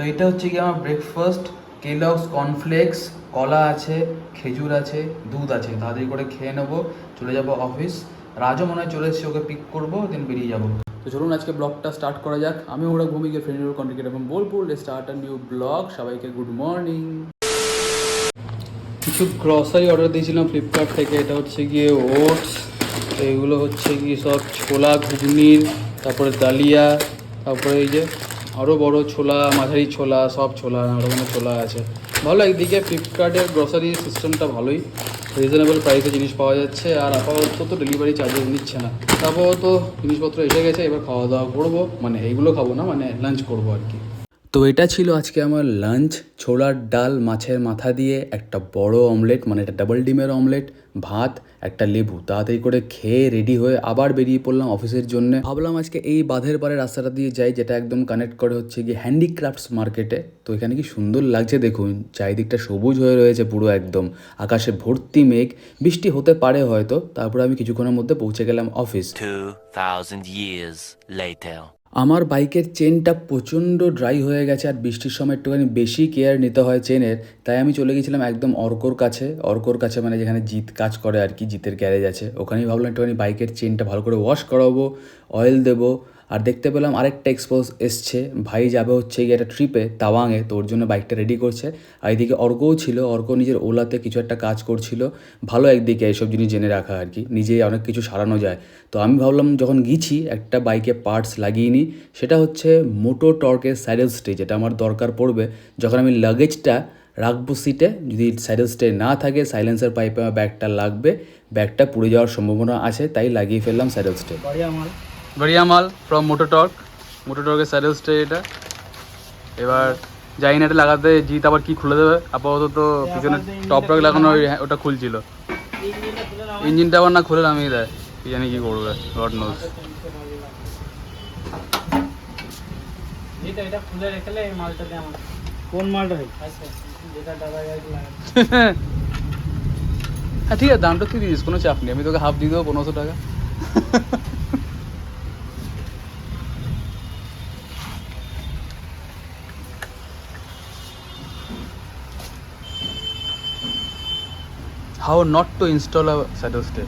তো এটা হচ্ছে কি আমার ব্রেকফাস্ট কেলগস কর্নফ্লেক্স কলা আছে, খেজুর আছে, দুধ আছে। তাড়াতাড়ি করে খেয়ে নেব, চলে যাব অফিস রাজও মনে হয় চলে এসেছে ওকে পিক করব দেন বেরিয়ে যাব। তো চলুন আজকে ব্লগটা স্টার্ট করা যাক। আমি ওরা ভূমিকে ফ্রেন্ড কন্টিনিউ এবং Bolpur start a new blog সবাইকে গুড মর্নিং কিছু গ্রসারি অর্ডার দিয়েছিলাম ফ্লিপকার্ট থেকে। এটা হচ্ছে গিয়ে ওটস এইগুলো হচ্ছে কি সব ছোলা ঘুগনির তারপরে ডালিয়া, তারপরে এই যে আরও বড় ছোলা, মাঝারি ছোলা, সব ছোলা, নানা রকমের ছোলা আছে। ভালো একদিকে ফ্লিপকার্টের গ্রসারি সিস্টেমটা ভালোই। রিজনেবল প্রাইসে জিনিস পাওয়া যাচ্ছে, আর আপাতত তো ডেলিভারি চার্জেস নিচ্ছে না। তারপর তো জিনিসপত্র এসে গেছে, এবার খাওয়া দাওয়া করব মানে এইগুলো খাব না মানে লাঞ্চ করব আর কি। তো এটা ছিল আজকে আমার লাঞ্চ ছোলার ডাল মাছের মাথা দিয়ে একটা বড় অমলেট মানে একটা ডাবল ডিমের অমলেট ভাত একটা লেবু। তাড়াতাড়ি করে খেয়ে রেডি হয়ে আবার বেরিয়ে পড়লাম অফিসের জন্য। ভাবলাম আজকে এই বাঁধের পারে রাস্তাটা দিয়ে যাই যেটা একদম কানেক্ট করে হচ্ছে গিয়ে হ্যান্ডিক্রাফটস মার্কেটে তো এখানে কি সুন্দর লাগছে দেখুন চারিদিকটা সবুজ হয়ে রয়েছে পুরো একদম। আকাশে ভর্তি মেঘ বৃষ্টি হতে পারে হয়তো তারপরে আমি কিছুক্ষণের মধ্যে পৌঁছে গেলাম অফিস 2,000 years later. আমার বাইকের চেনটা প্রচণ্ড ড্রাই হয়ে গেছে আর বৃষ্টির সময় একটুখানি বেশি কেয়ার নিতে হয় চেনের। তাই আমি চলে গেছিলাম একদম অর্কর কাছে। অর্কর কাছে মানে যেখানে জিত কাজ করে আর কি, জিতের গ্যারেজ আছে। ওখানেই ভাবলাম একটুখানি বাইকের চেনটা ভালো করে ওয়াশ করাবো অয়েল দেবো। আর দেখতে পেলাম আরেকটা এক্সপোজ এসছে। ভাই যাবে হচ্ছে গিয়ে একটা ট্রিপে তাওয়াংয়ে। তো ওর জন্য বাইকটা রেডি করছে। আর এদিকে অর্কও ছিল। অর্ক নিজের ওলাতে কিছু একটা কাজ করছিল। ভালো একদিকে এইসব জিনিস জেনে রাখা আর কি। নিজেই অনেক কিছু সারানো যায়। তো আমি ভাবলাম যখন গিয়েছি একটা বাইকে পার্টস লাগিয়ে নিই। সেটা হচ্ছে মোটো টর্কের সাইডেল স্টে যেটা আমার দরকার পড়বে। যখন আমি লাগেজটা রাখব সিটে যদি সাইডেল স্টে না থাকে সাইলেন্সার পাইপে আমার ব্যাগটা লাগবে। ব্যাগটা পুড়ে যাওয়ার সম্ভাবনা আছে, তাই লাগিয়ে ফেললাম সাইডেল স্টে বড়িয়া মাল ফ্রম মোটো টর্ক মোটো টর্কের স্যাডেল স্টে এটা এবার যাই না এটা লাগাতে জিত আবার কি খুলে দেবে আপাতত তো পিছনে টপ টক লাগানো ওই ওটা খুলছিল ইঞ্জিনটা আবার না খুলে নামিয়ে দেয় কি জানি কি করবে গড নোজ এটা এটা খুলে রেখেলে এই মালটা দিয়ে আমার কোন মালটা ভাই যেটা দাদা গাড়ি লাগে হ্যাঁ ঠিক আছে দামটা তুই দিস কোনো চাপ নেই আমি তোকে হাফ দিয়ে দেবো পনেরোশো টাকা how not to install a saddle stay.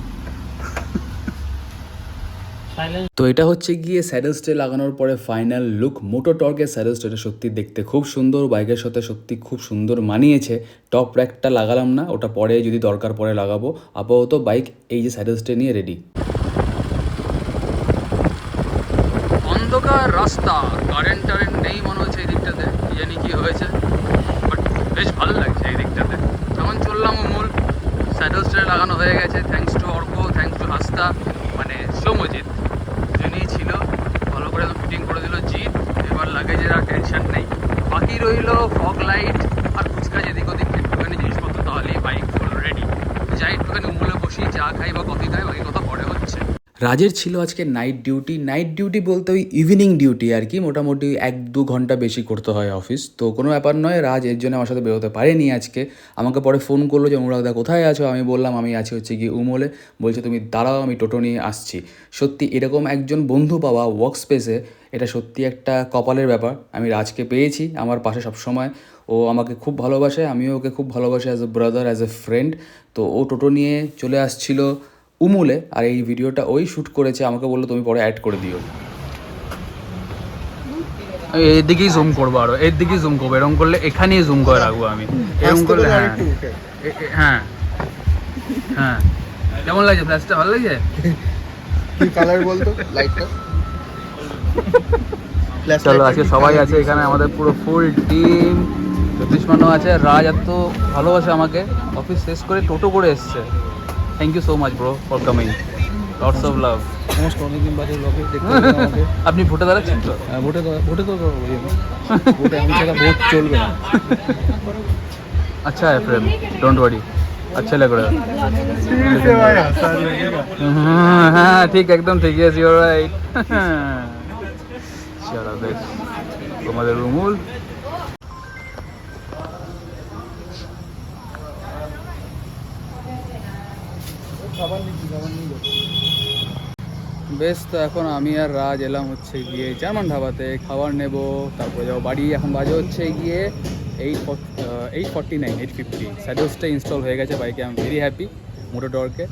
তো এটা হচ্ছে গিয়ে স্যাডেল স্টে লাগানোর পরে ফাইনাল লুক। মোটো টর্কের স্যাডেল স্টেটা সত্যি দেখতে খুব সুন্দর বাইকের সাথে সত্যি খুব সুন্দর মানিয়েছে। টপ র্যাকটা লাগালাম না ওটা পরে যদি দরকার পরে লাগাবো। আপাতত বাইক এই যে স্যাডেল স্টে নিয়ে রেডি অন্ধকার রাস্তা কারেন্ট টারেন্ট নেই মনে হচ্ছে এই দিকটাতে কি জানি কি হয়েছে বাট বেশ ভালো লাগছে এই দিকটাতে তখন চললাম মূল স্যাডেল স্টে লাগানো হয়ে গেছে। Thanks to Arka thanks to হাস্তা মানে সৌমজিৎ যিনি ছিল, ভালো করে ফিটিং করে দিল জিৎ, এবার লাগেজের আর টেনশন নেই। বাকি রইল ফগ লাইট আর ফুচকা যেদিক ওদিক, একটুখানি জিনিসপত্র তাহলেই বাইক ফুল রেডি যাই একটুখানি উমলে বসি, চা খাই বা কফি খাই বাকি কথা পরে হচ্ছে রাজের ছিল আজকে নাইট ডিউটি নাইট ডিউটি বলতে ওই ইভিনিং ডিউটি আর কি। মোটামুটি এক দু ঘণ্টা বেশি করতে হয় অফিস তো কোনো ব্যাপার নয়, রাজ এর জন্য আমার সাথে বেরোতে পারেনি আজকে। আমাকে পরে ফোন করল যে অনুরাগদা কোথায় আছো? আমি বললাম, আমি আছি হচ্ছে কি উমলে। বলছে, তুমি দাঁড়াও, আমি টোটো নিয়ে আসছি। সত্যি এরকম একজন বন্ধু পাওয়া ওয়ার্ক স্পেসে এটা সত্যি একটা কপালের ব্যাপার। আমি রাজকে পেয়েছি, আমার পাশে সবসময়। ও আমাকে খুব ভালোবাসে, আমিও ওকে খুব ভালোবাসি as a brother as a friend তো ও টোটো নিয়ে চলে আসছিল উমুলে আর এই ভিডিওটা ওই শ্যুট করেছে আমাকে বলল তুমি পরে অ্যাড করে দিও। এর দিকেই জুম করব আরও এর দিকেই জুম করব এরকম করলে এখানেই জুম করে রাখব আমি। এরকম করলে হ্যাঁ। হ্যাঁ। হ্যাঁ। কেমন লাগছে ফ্ল্যাশটা ভালো লাগছে? কি কালার বলতো? লাইটটা চলো আজকে সবাই আছে এখানে আমাদের পুরো ফুল টিম জ্যোতিষ মানও আছে রাজ এত ভালোবাসে আমাকে। অফিস শেষ করে টোটো করে এসছে। thank you so much bro for coming lots of love নমস্কার অনেকদিন বাদে ব্লগে দেখতে পেলাম আমাকে আপনি ভোটে দাঁড়াচ্ছেন তো হ্যাঁ, ভোটে তো ভোটে তো করবো আমি ভোটে আমি ছাড়া ভোট চলবে না अच्छा है प्रेम डोंट वरी अच्छा लग रहा है हाँ ठीक एकदम ठीक है ইউর রাইট চলো বেশ তোমাদের রুমুল বেশ, তো এখন আমি আর রাজ এলাম হচ্ছে গিয়ে জার্মান ধাবাতে, খাবার নেব, তারপরে যাব বাড়ি। এখন বাজে হচ্ছে গিয়ে eight eight forty nine eight fifty স্যাডোসটা install হয়ে গেছে, বাইকে আমি ভেরি হ্যাপি মোটো ডরকে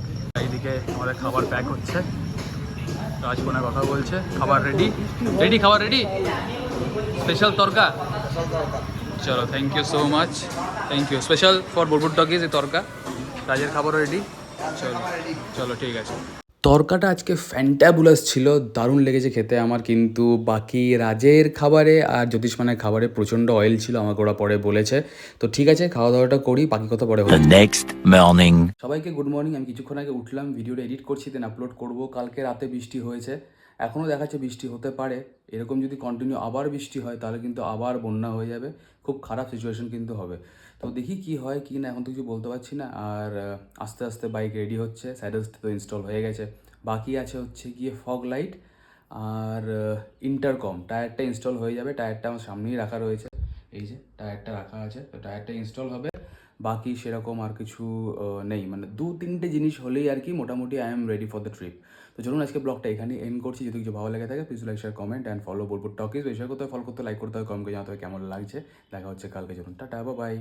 এইদিকে আমাদের খাবার প্যাক হচ্ছে। রাজকোনা কথা বলছে, খাবার রেডি রেডি খাবার রেডি স্পেশাল তরকা? চলো thank you so much thank you special for Bulbul Talkies এই তরকা। রাজের খাবারও রেডি চলো চলো, ঠিক আছে। তরকাটা আজকে ফ্যান্টাবুলাস ছিল দারুণ লেগেছে খেতে আমার কিন্তু। বাকি রাজের খাবারে আর জ্যোতিষমানের খাবারে প্রচণ্ড অয়েল ছিল আমাকে ওরা পরে বলেছে। তো ঠিক আছে খাওয়া দাওয়াটা করি বাকি কথা পরে নেক্সট মর্নিং সবাইকে গুড মর্নিং আমি কিছুক্ষণ আগে উঠলাম ভিডিওটা এডিট করছি দেন আপলোড করব। কালকে রাতে বৃষ্টি হয়েছে। এখনও দেখাচ্ছে বৃষ্টি হতে পারে। এরকম যদি কন্টিনিউ আবার বৃষ্টি হয়, তাহলে কিন্তু আবার বন্যা হয়ে যাবে। খুব খারাপ সিচুয়েশন কিন্তু হবে। তো দেখি কি হয়, কি না, এখন তো কিছু বলতে পারছি না। আর আস্তে আস্তে বাইক রেডি হচ্ছে। স্যাডেলস তো ইনস্টল হয়ে গেছে। বাকি আছে হচ্ছে গিয়ে ফগ লাইট আর ইন্টারকম টায়ারটা ইনস্টল হয়ে যাবে। টায়ারটা আমার সামনেই রাখা রয়েছে। এই যে টায়ারটা রাখা আছে। তো টায়ারটা ইনস্টল হবে। বাকি সেরকম আর কিছু নেই। মানে দু তিনটে জিনিস হলেই আর কি মোটামুটি I am ready for the trip তো চলুন আজকে ব্লগটা এখানে এন্ড করছি। যদি কিছু ভালো লাগে থাকে please like share comment and follow বলব টকিজ বিষয় করতে ফলো করতে লাইক করতে হবে কমেন্ট জানাতে হবে কেমন লাগছে? দেখা হচ্ছে কালকে। চলুন, টাটা বাই